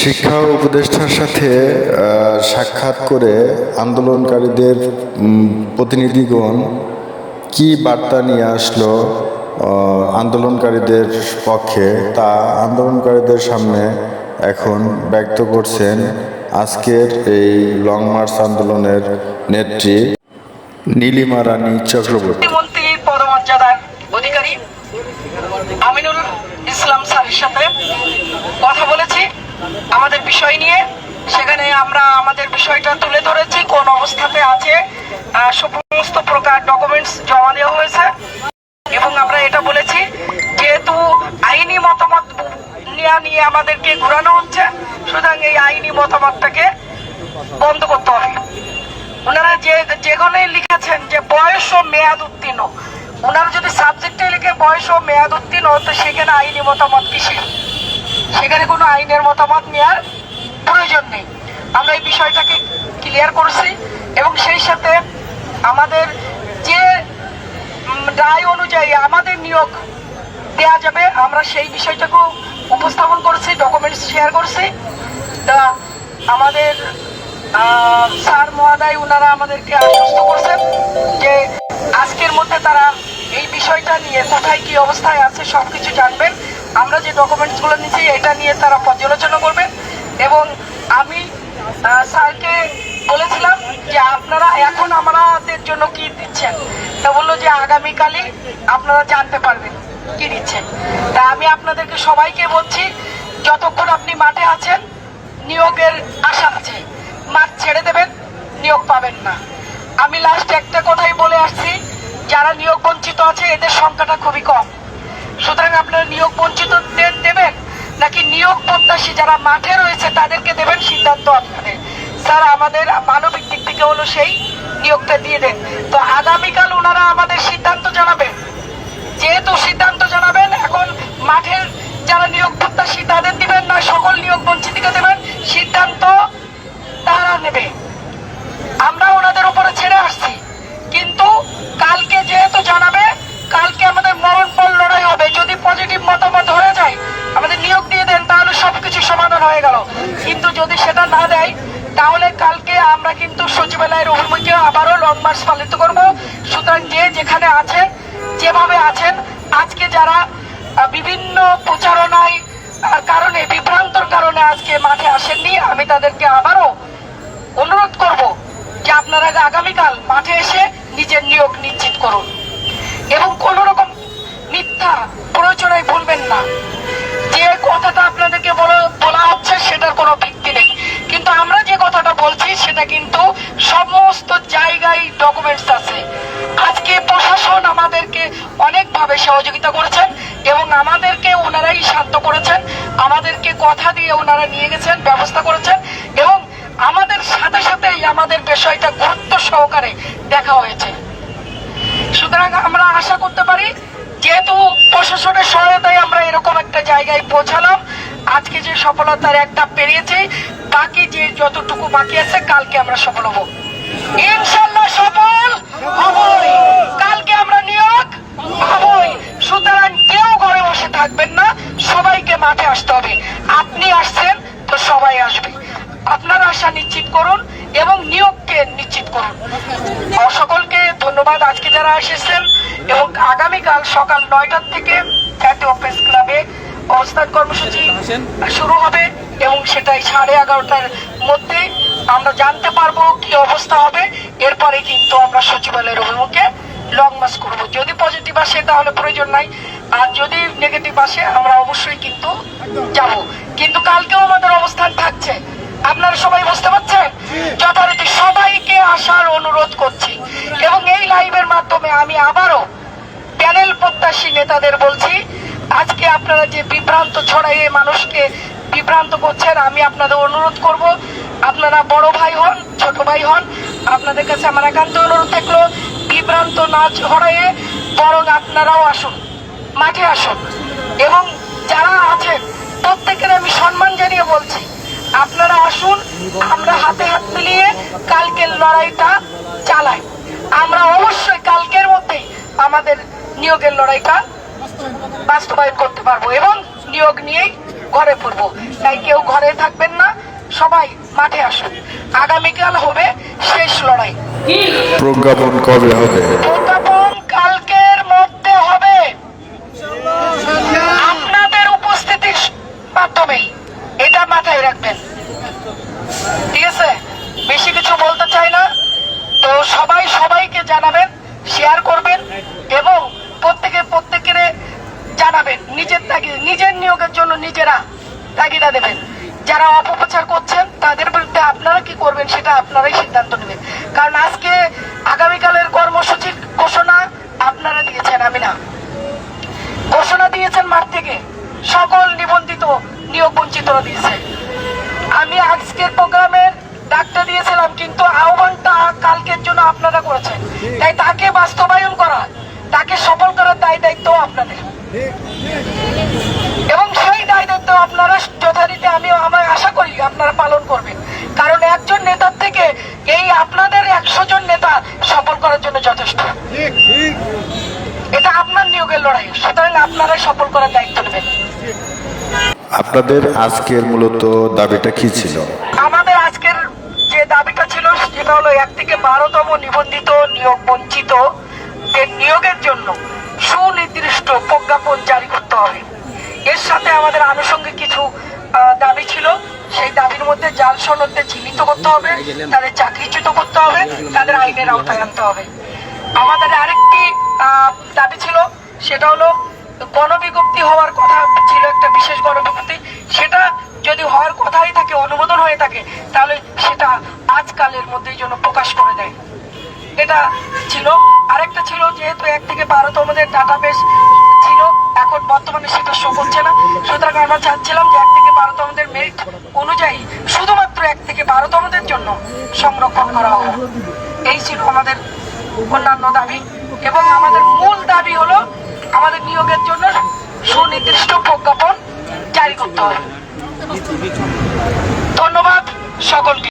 শিক্ষা উপদেষ্টার সাথে সাক্ষাৎ করে আন্দোলনকারীদের প্রতিনিধিগণ কি বার্তা নিয়ে আসলো আন্দোলনকারীদের পক্ষে? তা আন্দোলনকারীদের সামনে এখন ব্যক্ত করছেন আজকের এই লং মার্চ আন্দোলনের নেত্রী নীলিমা রানী চক্রবর্তী। অধিকারী ইসলাম স্যারের সাথে কথা বলেছি। আমাদের বিষয় নিয়ে। সেখানে আমরা আমাদের বিষয়টা তুলে ধরেছি, কোন অবস্থাতে আছে সমস্ত প্রকার ডকুমেন্টস জমা দেওয়া হয়েছে। এবং আমরা এটা বলেছি, যেহেতু আইনি মতামত নেওয়া নিয়ে আমাদেরকে ঘোরানো হচ্ছে, সুতরাং এই আইনি মতামতটাকে বন্ধ করতে হবে। ওনারা যে যেখানে লিখেছেন যে বয়স ও মেয়াদ উত্তীর্ণ, ওনারা যদি সাবজেক্টে লিখে বয়স ও মেয়াদ উত্তীর্ণ, তো সেখানে আইনি মতামত কিসের? সেখানে কোনো আইনের মতামত নেওয়ার প্রয়োজন নেই। আমরা এই বিষয়টাকে ক্লিয়ার করছি এবং সেই সাথে আমাদের যে রায় অনুযায়ী আমাদের নিয়োগ দেয়া যাবে, আমরা সেই বিষয়টাকেও উপস্থাপন করছি ডকুমেন্টস শেয়ার করছি। তা আমাদের স্যার মহাদয় ওনারা আমাদেরকে আশ্বস্ত করছেন যে আজকের মধ্যে তারা এই বিষয়টা নিয়ে কোথায় কি অবস্থায় আছে সব কিছু জানবেন। আমরা যে ডকুমেন্টসগুলো নিচ্ছি, এটা নিয়ে তারা পর্যালোচনা করবেন এবং আমি স্যারকে বলেছিলাম যে আপনারা এখন আমাদের জন্য কি দিচ্ছেন? তা বলল যে আগামীকালই আপনারা জানতে পারবেন কি দিচ্ছেন। তা আমি আপনাদেরকে সবাইকে বলছি, যতক্ষণ আপনি মাঠে আছেন, নিয়োগের আশা আছে। মাঠ ছেড়ে দেবেন, নিয়োগ পাবেন না। আমি লাস্ট একটা কথাই বলে আসছি, যারা নিয়োগ বঞ্চিত আছে, এদের সংখ্যাটা খুবই কম। সুতরাং আপনারা নিয়োগ বঞ্চিতদের দেবেন? নাকি নিয়োগ প্রত্যাশী যারা মাঠে রয়েছে, তাদেরকে দেবেন সিদ্ধান্ত আপনাদের? স্যার, আমাদের মানবিক দিক থেকে হলো সেই নিয়োগটা দিয়ে দেন। তো আগামীকাল ওনারা আমাদের সিদ্ধান্ত জানাবেন। যেহেতু সিদ্ধান্ত জানাবেন, এখন মাঠের যারা নিয়োগ প্রত্যাশী তাদের দিবেন না, সকল নিয়োগ বঞ্চিতকে দেবেন। সিদ্ধান্ত তারা নেবে। কিন্তু যদি সেটা না দেয়, তাহলে কালকে আমরা কিন্তু সচিবালয়ের অভিমুখে আবারও লং মার্চ পালিত করব। সুতরাং যে যেখানে আছেন যেভাবে আছেন, আজকে যারা বিভিন্ন প্রচারণায় কারণে, বিভ্রান্তর কারণে আজকে মাঠে আসেননি, আমি তাদেরকে আবারও অনুরোধ করব যে আপনারা আগামীকাল মাঠে এসে নিজের নিয়োগ নিশ্চিত করুন। এবং কোন রকম মিথ্যা প্রয়োজনায় ভুলবেন না। যে বলছি, সেটা কিন্তু সমস্ত জায়গায় ডকুমেন্টস আছে। আজকে প্রশাসন আমাদেরকে অনেকভাবে সহযোগিতা করেছেন এবং আমাদেরকে ওনারাই শান্ত করেছেন, আমাদেরকে কথা দিয়ে ওনারা নিয়ে গেছেন, ব্যবস্থা করেছেন এবং আমাদের সাথে সাথেই আমাদের বিষয়টা গুরুত্ব সহকারে দেখা হয়েছে। সুতরাং আমরা আশা করতে পারি, যেহেতু প্রশাসনের সহায়তায় আমরা এরকম একটা জায়গায় পৌঁছালাম যে সফলতার একটা পেরিয়েছি, বাকি যে যতটুকু বাকি আছে, কালকে আমরা সফল হব। ইনশাল্লাহ সফল হবই। কালকে আমরা নিয়োগ হবই। সুতরাং কেউ ঘরে বসে থাকবেন না, সবাইকে মাঠে আসতে হবে। আপনি আসছেন তো সবাই আসবে। আপনার আশা নিশ্চিত করুন এবং নিয়োগকে নিশ্চিত করুন। সকলকে ধন্যবাদ আজকে যারা এসেছেন এবং আগামীকাল সকাল নয়টার থেকে জাতীয় ক্লাবে অবস্থান কর্মসূচি শুরু হবে এবং সেটাই সাড়ে এগারোটার মধ্যে আমরা জানতে পারব কি অবস্থা হবে। এরপরে কিন্তু আমরা সচিবালয়ের অভিমুখে লং মার্চ করব। যদি পজিটিভ আসে তাহলে প্রয়োজন নাই, আর যদি নেগেটিভ আসে আমরা অবশ্যই কিন্তু যাব। কিন্তু কালকেও আমাদের অবস্থান থাকছে। আপনারা সবাই বুঝতে পারছেন? যথারীতি সবাইকে আসার অনুরোধ করছি। এবং এই লাইভের মাধ্যমে আমি আবারও প্যানেল প্রত্যাশী নেতাদের বলছি আজকে আপনারা যে বিভ্রান্ত ছড়াইয়ে মানুষকে বিভ্রান্ত করছেন, আমি আপনাদের অনুরোধ করব, আপনারা বড় ভাই হন, ছোট ভাই হন, আপনাদের কাছে আমার একান্ত অনুরোধ থাকল, বিভ্রান্ত না ছড়াইয়ে বরং আপনারাও আসুন, মাঠে আসুন। এবং যারা আছেন, প্রত্যেকের আমি সম্মান জানিয়ে বলছি, আপনারা আসুন, আমরা হাতে হাত মিলিয়ে কালকের লড়াইটা চালাই। আমরা অবশ্যই কালকের মধ্যেই আমাদের নিয়োগের লড়াইটা বাস্তবায়ন করতে পারব এবং নিয়োগ নিয়েই ঘরে পড়ব। তাই কেউ ঘরে থাকবেন না সবাই মাঠে আসুন। আগামীকাল হবে শেষ লড়াই। প্রজ্ঞাপন কবে হবে? প্রজ্ঞাপন কালকের মধ্যে হবে। আপনাদের উপস্থিতির মাধ্যমেই। এটা মাথায় রাখবেন। ঠিক আছে? বেশি কিছু বলতে চাই না। তো সবাই সবাইকে জানাবেন শেয়ার করবেন এবং প্রত্যেকে প্রত্যেকের জানাবেন নিজের তাগিদ নিজের নিয়োগের জন্য নিজেরা তাগিদা দেবেন। যারা অপপ্রচার করছেন, তাদের বিরুদ্ধে আপনারা কি করবেন সেটা আপনারাই সিদ্ধান্ত নেবেন। কারণ আজকে আগামীকালের কর্মসূচির ঘোষণা আপনারা দিয়েছেন, আমি না। ঘোষণা দিয়েছেন মাঠ থেকে। সকল নিবন্ধিত, নিয়োগ বঞ্চিতরা দিয়েছে। আমি আজকের প্রোগ্রামের ডাকতে দিয়েছিলাম, কিন্তু আহ্বানটা কালকের জন্য আপনারা করেছেন। তাই তাকে বাস্তবায়ন করা, তাকে সফল করার দায় দায়িত্ব আপনাদের। এবং সেই দায় দায়িত্ব আপনারা যথারীতি আমি আমার আশা করি আপনারা পালন করবেন। কারণ একজন নেতার থেকে এই আপনাদের একশো জন নেতা সফল করার জন্য যথেষ্ট। এটা আপনার নিয়োগের লড়াই। সুতরাং আপনারাই সফল করার দায়িত্ব নেবেন। আপনাদের আজকের মূলত দাবিটা কি ছিল? আমাদের আজকের যে দাবিটা ছিল সেটা হলো এক থেকে বারোতম নিবন্ধিত নিয়োগ বঞ্চিত নিয়োগের জন্য সুনির্দিষ্ট প্রজ্ঞাপন জারি করতে হবে। এর সাথে আমাদের আনুষঙ্গিক কিছু দাবি ছিল। সেই দাবির মধ্যে জাল সনদে চিহ্নিত করতে হবে, তাদের চাকরিচ্যুত করতে হবে, তাদের আইনের আওতায় আনতে হবে। আমাদের আরেকটি দাবি ছিল, সেটা হলো গণবিজ্ঞপ্তি হওয়ার কথা ছিল একটা বিশেষ গণবিজ্ঞপ্তি। সেটা যদি হওয়ার কথাই থাকে, অনুমোদন হয়ে থাকে, তাহলে সেটা আজকালের মধ্যেই যেন প্রকাশ করে দেয়। এটা ছিল আরেকটা ছিল যেহেতু এক থেকে বারোতমদের ডাটাবেস ছিল, এখন বর্তমানে সেটা শো করছে না। সুতরাং আমরা চাচ্ছিলাম যে এক থেকে বারোতমদের মেরিট অনুযায়ী শুধুমাত্র এক থেকে বারোতমদের জন্য সংরক্ষণ করা হবে এই ছিল আমাদের অন্যান্য দাবি। এবং আমাদের মূল দাবি হলো আমাদের নিয়োগের জন্য সুনির্দিষ্ট প্রজ্ঞাপন জারি করতে হবে। ধন্যবাদ সকলকে।